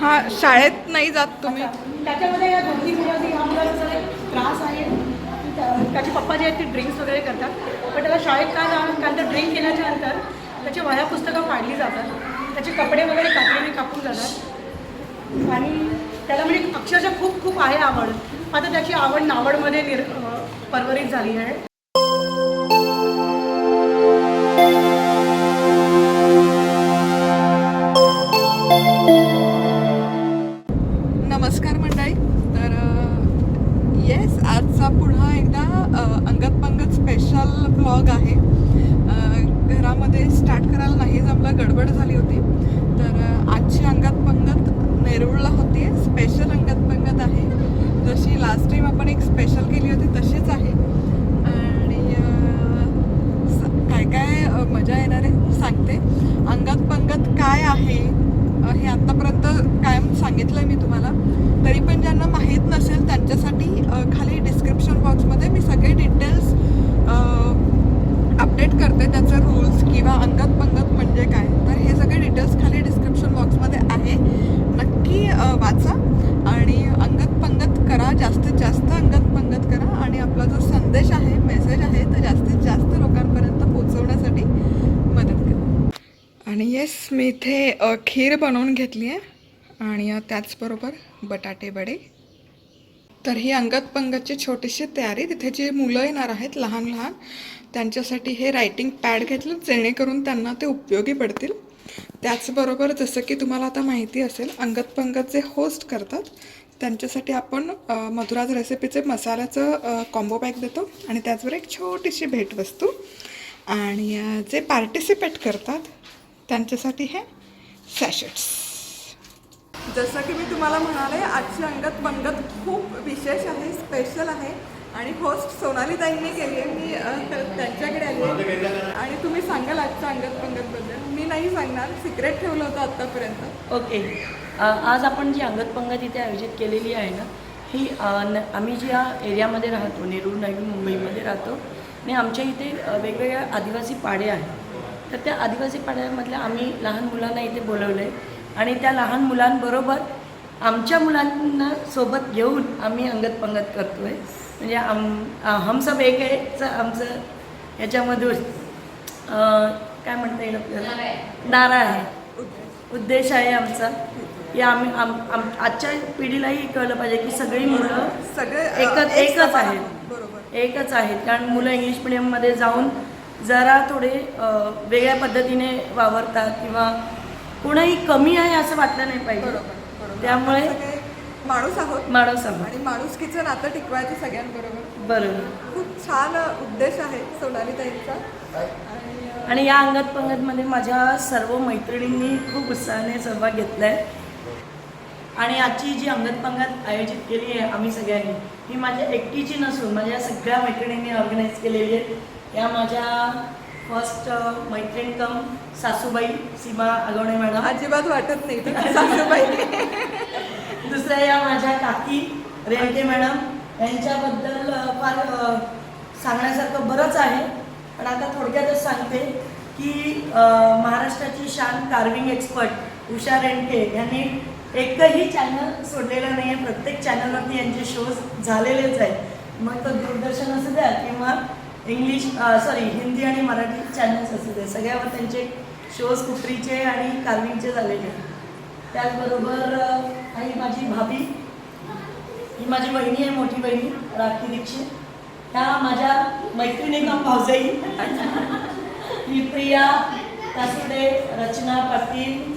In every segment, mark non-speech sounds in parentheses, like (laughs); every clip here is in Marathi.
हा शाळेत नाही जात तुम्ही. त्याच्यामध्ये या दोन्ही मुलांनी ह्या मुलांचा एक त्रास आहे. त्या- त्याचे पप्पा जे आहेत ते ड्रिंक्स वगैरे करतात. पण त्याला शाळेत काय जाणं कारण तर ड्रिंक केल्याच्यानंतर त्याची वह्या पुस्तकं पाडली जातात. त्याचे कपडे वगैरे कापडीने कापून जातात. आणि त्याला म्हणजे अक्षरशः खूप खूप आहे आवड. आता त्याची आवड नावडमध्ये निर अं, परवरित झाली आहे. वाचा आणि अंगत पंगत करा जास्तीत जास्त अंगत पंगत करा. आणि आपला जो संदेश आहे मेसेज आहे तो जास्तीत जास्त लोकांपर्यंत पोचवण्यासाठी मदत करा. आणि येस मी इथे खीर बनवून घेतली आहे. आणि त्याचबरोबर बटाटे वडे तर ही अंगत पंगतची छोटीशी तयारी. तिथे जे मुलं येणार आहेत लहान लहान त्यांच्यासाठी हे रायटिंग पॅड घेतलं जेणेकरून त्यांना ते उपयोगी पडतील. त्याचबरोबर जसं की तुम्हाला आता माहिती असेल अंगत पंगत जे होस्ट करतात त्यांच्यासाठी आपण मधुराज रेसिपीचे मसाल्याचं कॉम्बो पॅक देतो आणि त्याचबरोबर एक छोटीशी भेटवस्तू. आणि जे पार्टिसिपेट करतात त्यांच्यासाठी हे सॅशेट्स जसं की मी तुम्हाला म्हणाले आजची अंगत पंगत खूप विशेष आहे स्पेशल आहे. आणि होस्ट सोनाली ताईंनी केली आहे. मी त्यांच्याकडे आली आहे. आणि तुम्ही सांगाल आजच्या अंगत पंगतबद्दल मी नाही सांगणार. सिक्रेट ठेवलं होतं आत्तापर्यंत. ओके. आज आपण जी अंगत पंगत इथे आयोजित केलेली आहे ना ही न आम्ही ज्या एरियामध्ये राहतो नेरूळ नवी मुंबईमध्ये राहतो आणि आमच्या इथे वेगवेगळ्या आदिवासी पाडे आहेत. तर त्या आदिवासी पाड्यामधल्या आम्ही लहान मुलांना इथे बोलवलं आहे. आणि त्या लहान मुलांबरोबर आमच्या मुलांना सोबत घेऊन आम्ही अंगत पंगत करतो आहे म्हणजे आम अ, हम सब एक आहे आमचं याच्यामधून काय म्हणता येईल आपल्याला? नारा आहे. उद्देश. आहे आमचा. की आम्ही आम आम आजच्या पिढीलाही कळलं पाहिजे की सगळी मुलं सगळे एकच एक एकच आहेत. एकच आहेत. कारण मुलं इंग्लिश मिडियममध्ये जाऊन जरा थोडे वेगळ्या पद्धतीने वावरतात किंवा कोणीही कमी आहे असं वाटलं नाही पाहिजे. त्यामुळे माणूस आहोत. माणूस आहोत. आणि माणुसकीचं नातं टिकवायचं सगळ्यांबरोबर. बरोबर. खूप छान उद्देश आहे सोनाली ताईंचा आणि आणि या अंगत पंगतमध्ये माझ्या सर्व मैत्रिणींनी खूप उत्साहाने सहभाग घेतला आहे आणि आजची जी अंगत पंगत आयोजित केली आहे आम्ही सगळ्यांनी ही माझ्या एकटीची नसून माझ्या सगळ्या मैत्रिणींनी ऑर्गनाईज केलेली आहे. या माझ्या फर्स्ट मैत्रीण कम सासूबाई सीमा आगवणे मॅडम. अजिबात वाटत नाही. सासूबाई. दुसऱ्या या माझ्या काकी रेणके मॅडम यांच्याबद्दल फार सांगण्यासारखं बरंच आहे. पण आता थोडक्यातच सांगते की महाराष्ट्राची शान कार्विंग एक्सपर्ट उषा रेणके यांनी एकही चॅनल सोडलेलं नाही आहे प्रत्येक चॅनलवरती यांचे शोज झालेलेच आहेत. मग तो दूरदर्शन असू द्या किंवा इंग्लिश सॉरी हिंदी आणि मराठी चॅनल्स असू दे सगळ्यावर त्यांचे शोज कुटरीचे आणि कार्विंगचे झालेले आहेत. त्याचबरोबर आणि माझी भाभी. ही माझी बहिणी आहे मोठी बहिणी राखी दीक्षित ह्या माझ्या मैत्रिणी का भाऊजाई? ही प्रिया कासुडे रचना पाटील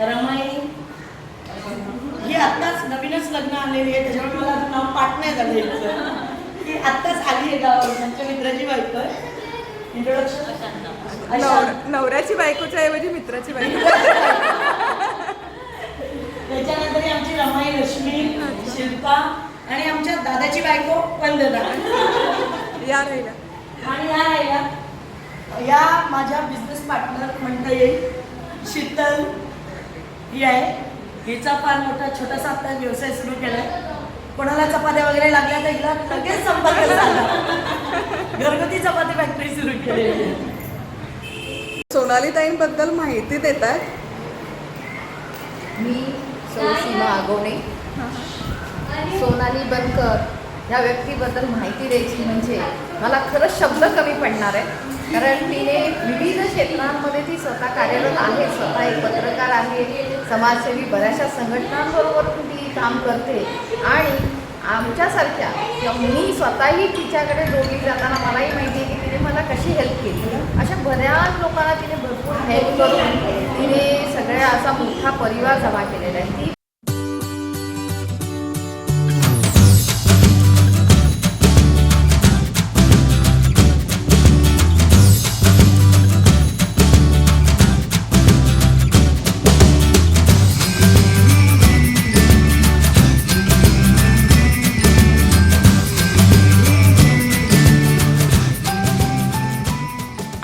रमाई. ही आत्ताच नवीनच लग्न आलेली आहे त्याच्यामुळे मला आता नाव पाठ नाही झालं. ही आत्ताच आली आहे गावावर त्यांच्या मित्राची बायको आहे. इंट्रोडक्शन नवर- नवऱ्याची बायकोच्या ऐवजी मित्राची बायको. त्याच्यानंतर आमची रमाई लक्ष्मी शिल्पा आणि आमच्या दादाची बायको वंदना. या राहिल्या. आणि या या या माझ्या बिझनेस पार्टनर म्हणता येईल शीतल ही आहे. हिचा फार मोठा छोटासा आता व्यवसाय सुरू केला कोणाला चपात्या वगैरे लागल्या तर हिला लगेच संपर्क झाला. घरगुती चपाती फॅक्टरी सुरू आहे. सोनाली ताईंबद्दल माहिती देत आहेत मी सौ सीमा आगवणे सोनाली बनकर या व्यक्तीबद्दल माहिती द्यायची म्हणजे मला खरंच शब्द कमी पडणार आहे. कारण तिने विविध क्षेत्रांमध्ये ती स्वतः कार्यरत आहे स्वतः एक पत्रकार आहे समाजसेवी बऱ्याचशा संघटनांबरोबर ती काम करते. आणि आमच्यासारख्या मी स्वतःही तिच्याकडे जोडली जाताना मलाही माहिती आहे की तिने मला कशी हेल्प केली. अशा बऱ्याच लोकांना तिने भरपूर हेल्प करून तिने सगळ्या असा मोठा परिवार जमा केलेला आहे. ती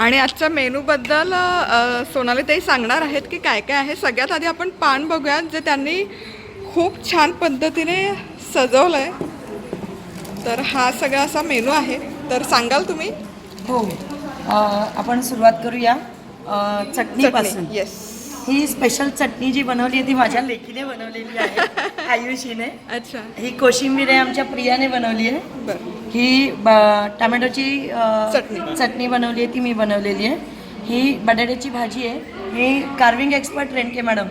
आणि आजच्या मेनूबद्दल सोनाली ताई सांगणार आहेत की काय काय आहे. सगळ्यात आधी आपण पान बघूयात जे त्यांनी खूप छान पद्धतीने सजवलं आहे तर हा सगळा असा मेनू आहे. तर सांगाल तुम्ही? हो. आपण सुरुवात करूया. चटणीपासून येस ही स्पेशल चटणी जी बनवली आहे ती माझ्या लेकीने बनवलेली आहे (laughs) आयुषीने. अच्छा. ही कोशिंबीर आहे आमच्या प्रियाने बनवली आहे. बरं. ही ब- टमॅटोची चटणी. चटणी बनवली आहे ती मी बनवलेली आहे. ही बटाट्याची भाजी आहे. ही कार्विंग एक्सपर्ट रेणके मॅडम.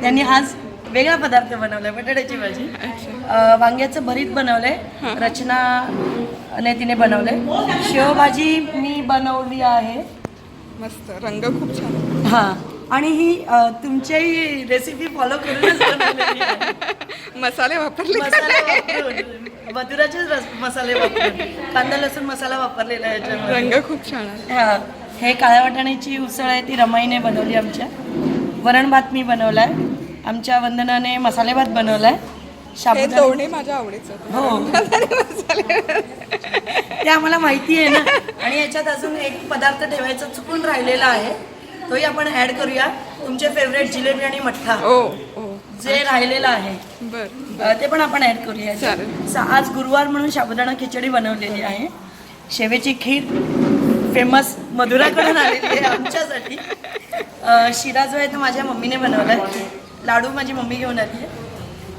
त्यांनी आज वेगळा पदार्थ बनवलाय बटाट्याची भाजी. अ, वांग्याचं भरीत बनवलंय हां. रचना ने तिने बनवलंय. शेवभाजी मी बनवली आहे. मस्त. रंग खूप छान आहे. हां. आणि ही अ, तुमच्याही रेसिपी फॉलो करूनच बनवलेली आहे. (laughs) मसाले वापरले का मसाले नाही? वापरून. मधुराचेच रस मसाले वापरून कांदा लसूण मसाला वापरलेला आहे याच्यामध्ये. रंग खूप छान आहे. हा. हे काळ्या वाटाण्याची उसळ आहे ती रमाईने बनवली आमच्या. वरण भात मी बनवलाय. आमच्या वंदनाने मसाले भात बनवलाय. हे शाबुदाणा दोन्ही माझ्या आवडीचं. हो. ते आम्हाला माहिती आहे ना. आणि याच्यात अजून एक पदार्थ ठेवायचा चुकून राहिलेला आहे. तोही आपण ऍड करूया. तुमचे फेवरेट जिलेबी आणि मठ्ठा. ओ ओ जे राहिलेलं आहे. अ, ते पण आपण ऍड करूया. चालेल. सा- आज गुरुवार म्हणून साबुदाणा खिचडी बनवलेली आहे. शेवेची खीर फेमस मधुराकडून आलेली आहे आमच्यासाठी. अ, शिरा जो आहे तो माझ्या मम्मीने बनवलाय. लाडू माझी मम्मी घेऊन आली आहे.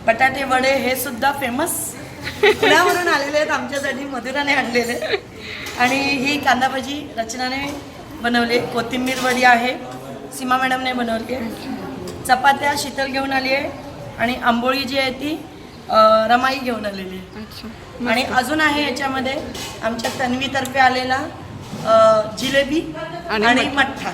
बटाटे वडे हे सुद्धा फेमस पुण्यावरून आलेले आहेत आमच्यासाठी. मधुराने आणलेले. आणि ही कांदा भाजी रचनाने बनवली आहे. कोथिंबीर वडी आहे. सीमा मॅडमने बनवली आहे. चपात्या शीतल घेऊन आली आहे आणि आंबोळी जी आहे ती रमाई घेऊन आलेली आहे आणि अजून आहे याच्यामध्ये आमच्या तन्वीतर्फे आलेला जिलेबी आणि मठ्ठा.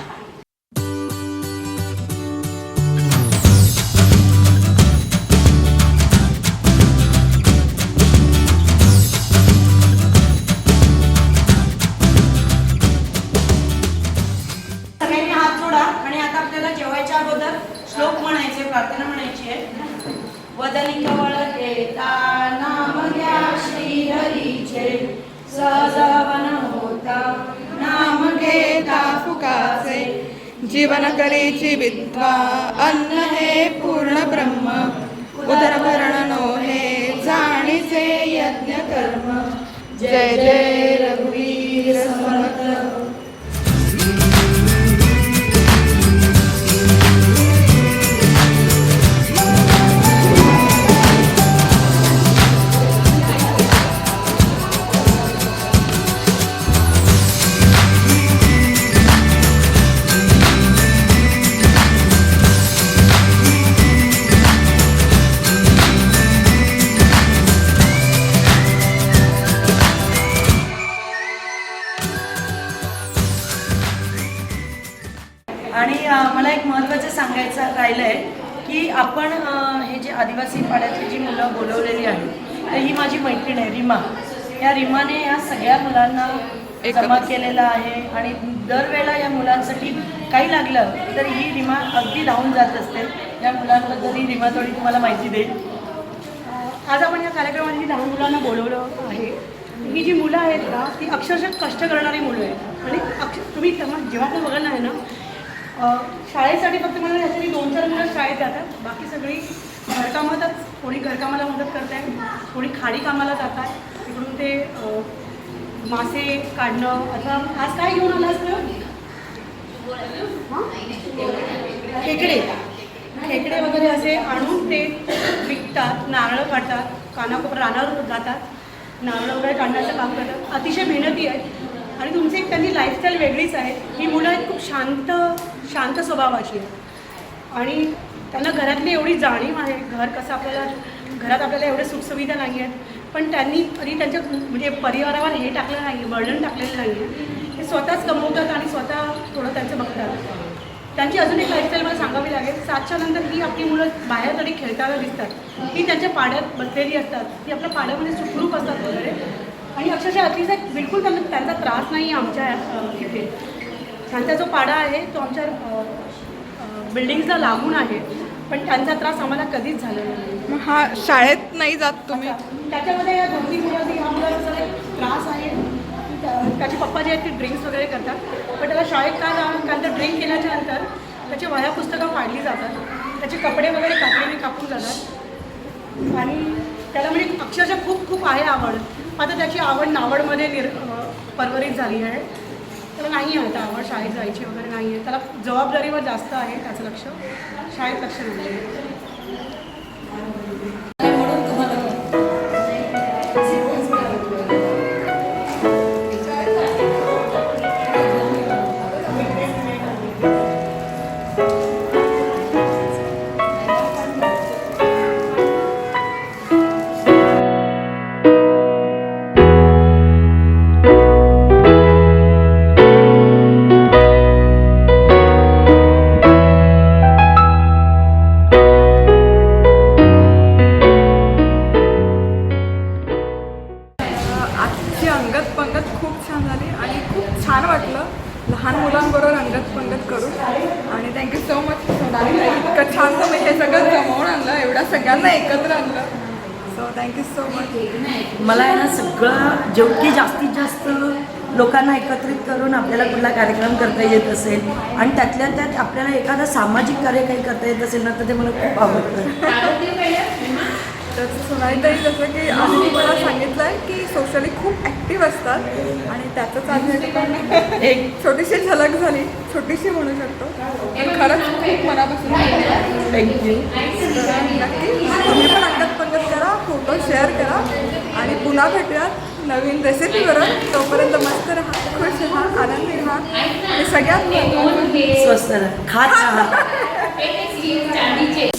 जीवन करीची विद्वा अन्न हे पूर्ण ब्रह्म उदरभरण नो हे जाणीचे यज्ञ कर्म जय जय रघुवीर समर्थ. आणि मला एक महत्त्वाचं सांगायचं राहिलं आहे की आपण हे जे आदिवासी पाड्यातली जी मुलं बोलवलेली आहेत तर ही माझी मैत्रीण आहे रीमा. या रीमाने या सगळ्या मुलांना. जमा केलेला आहे आणि दरवेळेला या मुलांसाठी काही लागलं तर ही रीमा अगदी धावून जात असते. या मुलांबद्दल ही रीमा थोडी तुम्हाला माहिती देईल. आज आपण या कार्यक्रमात जी लहान मुलांना बोलवलं आहे. ही जी मुलं आहेत ना ती अक्षरशः कष्ट करणारी मुलं आहेत. आणि अक्ष तुम्ही तेव्हा जेव्हा पण बघायला आहे ना शाळेसाठी फक्त मला ह्यासाठी दोन चार मुलं शाळेत जातात. बाकी सगळी घरकामातच. कोणी घरकामाला मदत करत आहे कोणी खाडी कामाला जात आहे तिकडून ते मासे काढणं अथवा आज काय घेऊन आला असतं खेकडे. खेकडे वगैरे असे आणून ते विकतात नारळं काढतात कानाकोपर रानावर जातात. नारळं वगैरे काढण्याचं काम करतात. अतिशय मेहनती आहे आणि तुमची एक त्यांची लाईफस्टाईल वेगळीच आहे. ही मुलं खूप शांत शांत स्वभावाची आहे. आणि त्यांना घरातली एवढी जाणीव आहे घर कसं आपल्याला घरात आपल्याला एवढ्या सुखसुविधा नाही आहेत पण त्यांनी तरी त्यांच्या म्हणजे परिवारावर हे टाकलं नाही वर्णन टाकलेलं नाही आहे. ते स्वतःच कमवतात आणि स्वतः थोडं त्यांचं बघतात. त्यांची अजून एक लाईफस्टाईल मला सांगावी लागेल. सातच्या नंतर ही आपली मुलं बाहेर तरी खेळताना दिसतात. ही त्यांच्या पाड्यात बसलेली असतात. ती आपल्या पाड्यामध्ये सुखरूप असतात वगैरे. आणि अक्षरशः अतिशय बिलकुल त्यांना त्यांचा त्रास नाही आहे आमच्या इथे. त्यांचा जो पाडा आहे तो आमच्या बिल्डिंगला लागून आहे. पण त्यांचा त्रास आम्हाला कधीच झालेला नाही. मग हा शाळेत नाही जात तुम्ही? त्याच्यामध्ये या दोन तीन मुलांनी ह्या एक त्रास आहे. त्या- त्याचे पप्पा जे आहेत ते ड्रिंक्स वगैरे करतात. पण त्याला शाळेत का जा कारण तर ड्रिंक केल्याच्यानंतर त्याची वह्या पुस्तकं फाडली जातात. त्याचे कपडे वगैरे कापडीने कापून जातात. आणि त्याला म्हणजे अक्षरशः खूप खूप आहे आवड. आता त्याची आवड नावडमध्ये निर परवरित झाली आहे. त्याला नाही आहे आता. आवड शाळेत जायची वगैरे नाही आहे त्याला जबाबदारीवर जास्त आहे त्याचं लक्ष. शाळेत लक्ष नाही थँक्यू सो मच मला आहे ना सगळं जेवढी जास्तीत जास्त लोकांना एकत्रित करून आपल्याला कुठला कार्यक्रम करता येत असेल आणि त्यातल्या त्यात आपल्याला एखादा सामाजिक कार्य काही करता येत असेल ना तर ते मला खूप आवडतं. तर सोनाली ताई जसं की आम्ही मला सांगितलं आहे की सोशली खूप ॲक्टिव्ह असतात आणि त्याचंच आज या ठिकाणी एक छोटीशी झलक झाली छोटीशी म्हणू शकतो. पण खरंच खूप मनापासून थँक्यू नक्की तुम्ही पण अंगत पंगत करा फोटो शेअर करा आणि पुन्हा भेटूयात नवीन रेसिपीवर तोपर्यंत मस्त राहा खुश राहा आनंदी राहा आणि सगळ्यात स्वस्त राहा. खात राहा. चांदीचे (laughs)